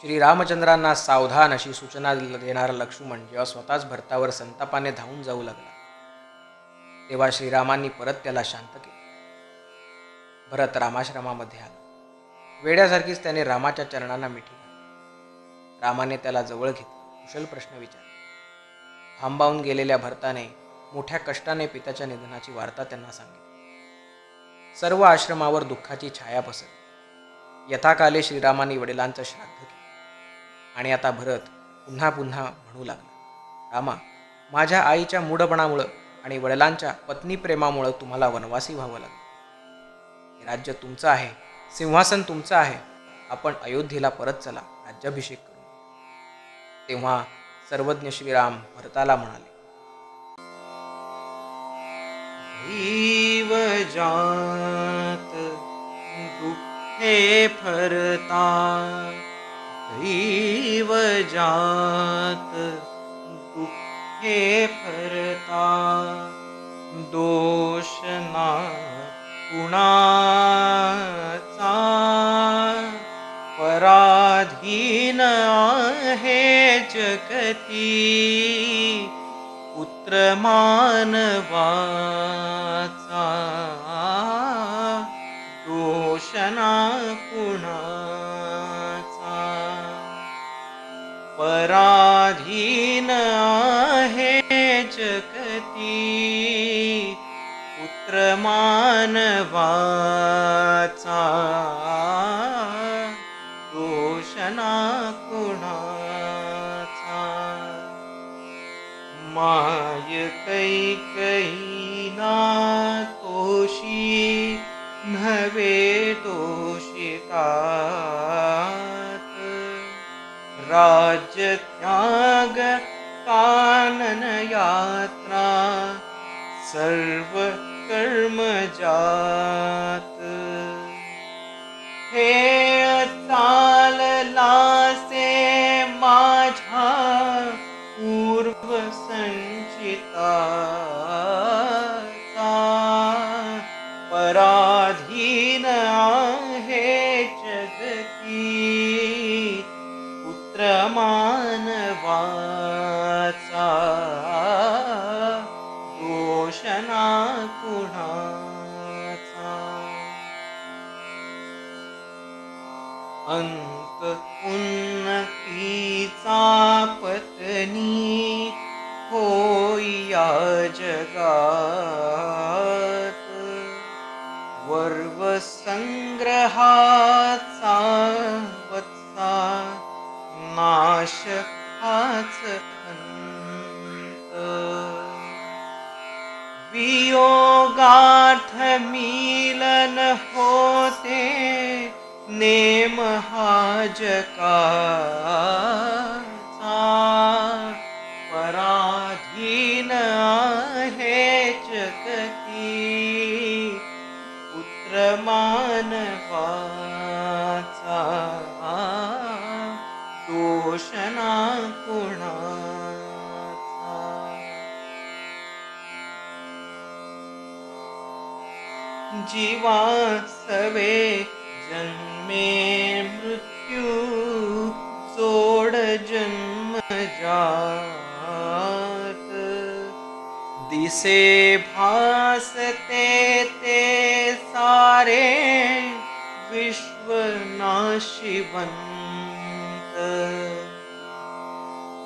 श्रीरामचंद्रांना सावधान अशी सूचना देणारा लक्ष्मण जेव्हा स्वतःच भरतावर संतापाने धावून जाऊ लागला तेव्हा श्रीरामांनी परत त्याला शांत केले. भरत रामाश्रमामध्ये आला. वेड्यासारखीच त्याने रामाच्या चरणांना मिठी रामाने त्याला जवळ घेतला. कुशल प्रश्न विचारला. थांबावून गेलेल्या भरताने मोठ्या कष्टाने पित्याच्या निधनाची वार्ता त्यांना सांगितली. सर्व आश्रमावर दुःखाची छाया पसरली. यथाकाले श्रीरामाने वडिलांचं श्राद्ध केलं. आणि आता भरत पुन्हा पुन्हा म्हणू लागला रामा माझ्या आईच्या मूढपणामुळं आणि वडिलांच्या पत्नीप्रेमामुळं तुम्हाला वनवासी व्हावं लागलं. हे राज्य तुमचं आहे सिंहासन तुमचं आहे. आपण अयोध्येला परत चला राज्याभिषेक करू. तेव्हा सर्वज्ञ श्रीराम भरताला म्हणाले जात दुःखे फरता दैव जात दुःखे फरता दोषना कुणाचा पराधीन आहे जगती पुत्र मानवाचा दोषना कुणाचा पराधीन आहे जगती. पुत्र मानवाचा दोषणा कुणाचा? माय कै कैना तोषी नव्हे दोषिता. राज्य त्याग कानन यात्रा सर्व कर्म जात हे चाललासे माझ्या पूर्व संचिताचा कुणाचा? अंत उन्नतीचा पत्नी होया जगात. वर्व संग्रहाचा वत्सा नाश हाच योगार्थ मीलन होते नेम हाज का पराधीन है जगती पुत्र मानवा जीवा सवे जन्मे मृत्यू सोड जन्म जात। दिसे भासते ते सारे विश्व नाशिवंत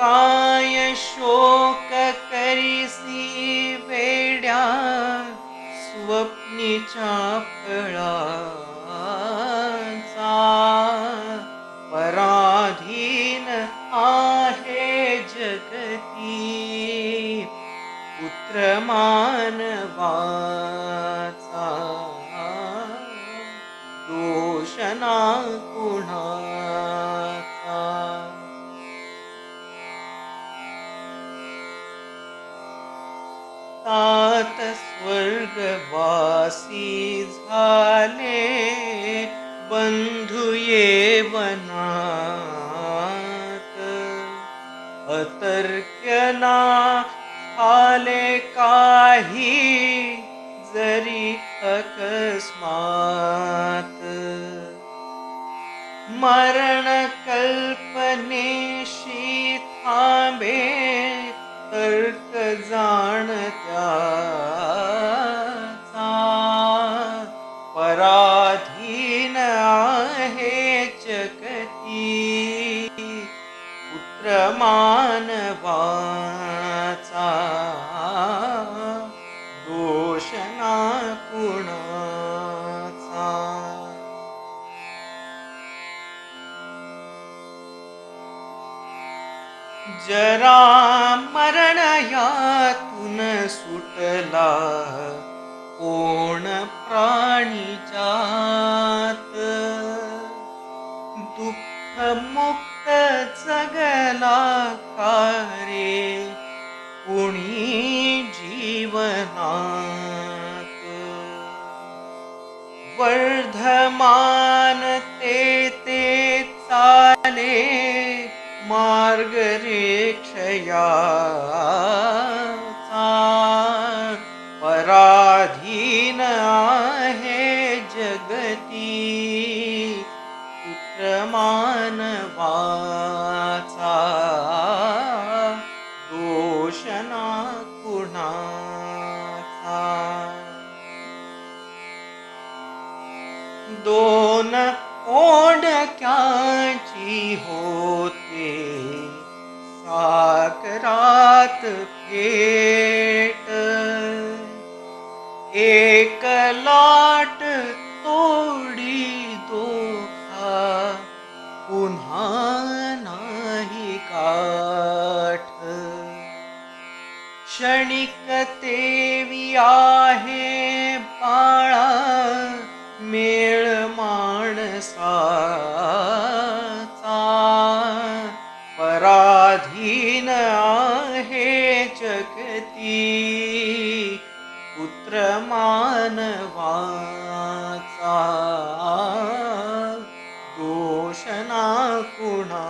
काय शोक करीसी वेड्या स्वप्नीच्या फळाचा पराधीन आहे जगती. पुत्र मानवाचा दोषना कुणाचा तात स्वर्गवासी झाले बंधू येवनात अतर्क्यना आले काही जरी अकस्मात। मरण कल्पनेशी थांबे जान क्या पराधीन आहे मान पुत्रमानवा सुटला कोण प्राणीच्यात दुःख मुक्त जगला कारे कुणी जीवनात? वर्धमान ते ते चाले मार्ग दोन ओढक्याची होते? साकरात फेट. एक लाट तोडी दोखा पुन्हा नाही काठ क्षणिक तेवी मानवाचा दोष कुणा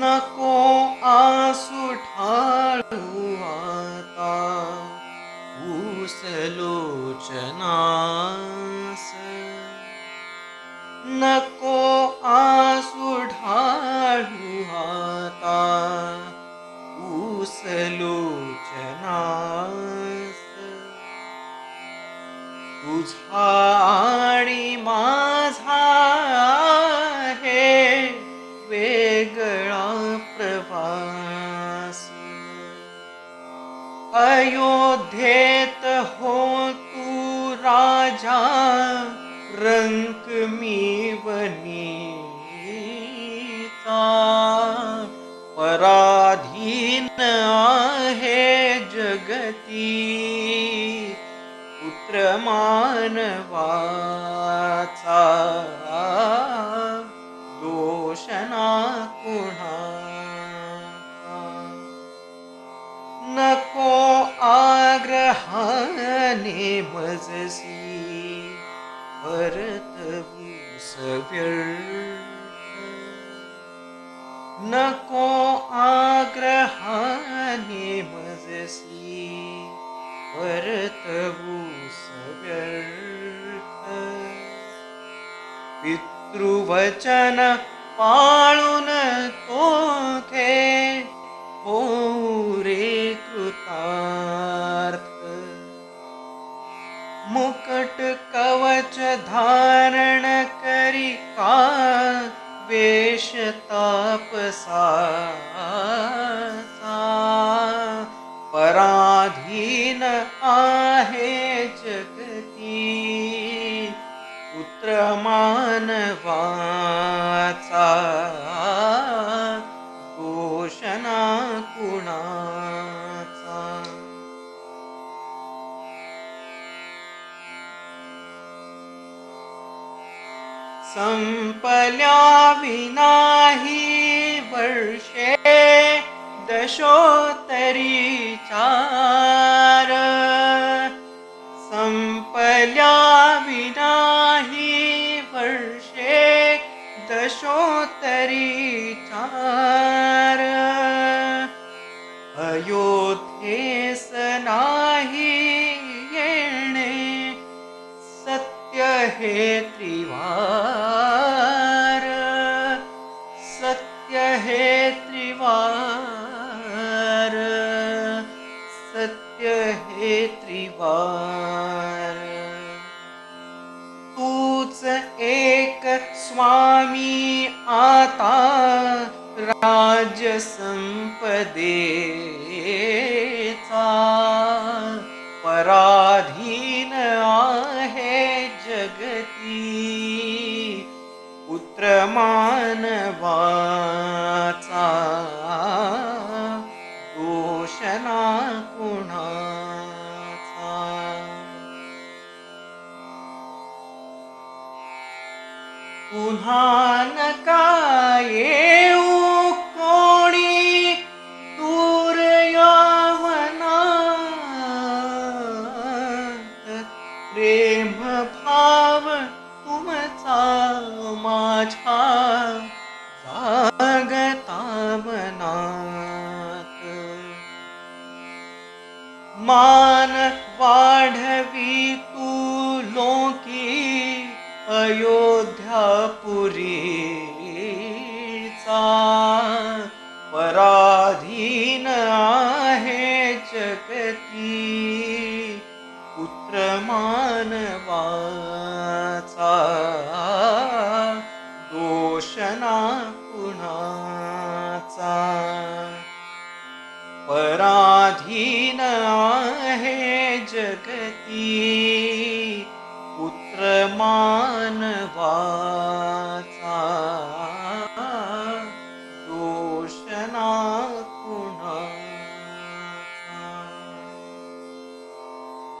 नको आसू उसलोचना आता नको आसू ढाळू आता उसलोचनास तुझा आणि माझा हे वेगळा प्रवास. अयोध्येत हो तू राजा रंक मी बनीचा पराधीन आहे जगती पुत्र मानवाचा दोष ना कुणाचा? नको आग्रहाने मजसी न को आग्रहनि मन्सि परतबुस्यल् पितृवचन पाळुन पाळु नो कृता। मुकट कवच धारण करी का वेश तापसाचा पराधीन आहे जगती पुत्र सम्पल्या विना हि वर्षे दशोत्तरी चार सम्पल्या विना हि वर्षे दशोत्तरी चार चारो त्रिवार, सत्य हे त्रिवार। तूच एक स्वामी आता राज्य संपदेचा। पराधीन आहे जगती पुत्र मानवाचा भी की अयोध्यापुरी सा पराधीन आहे जगती पुत्र मानवा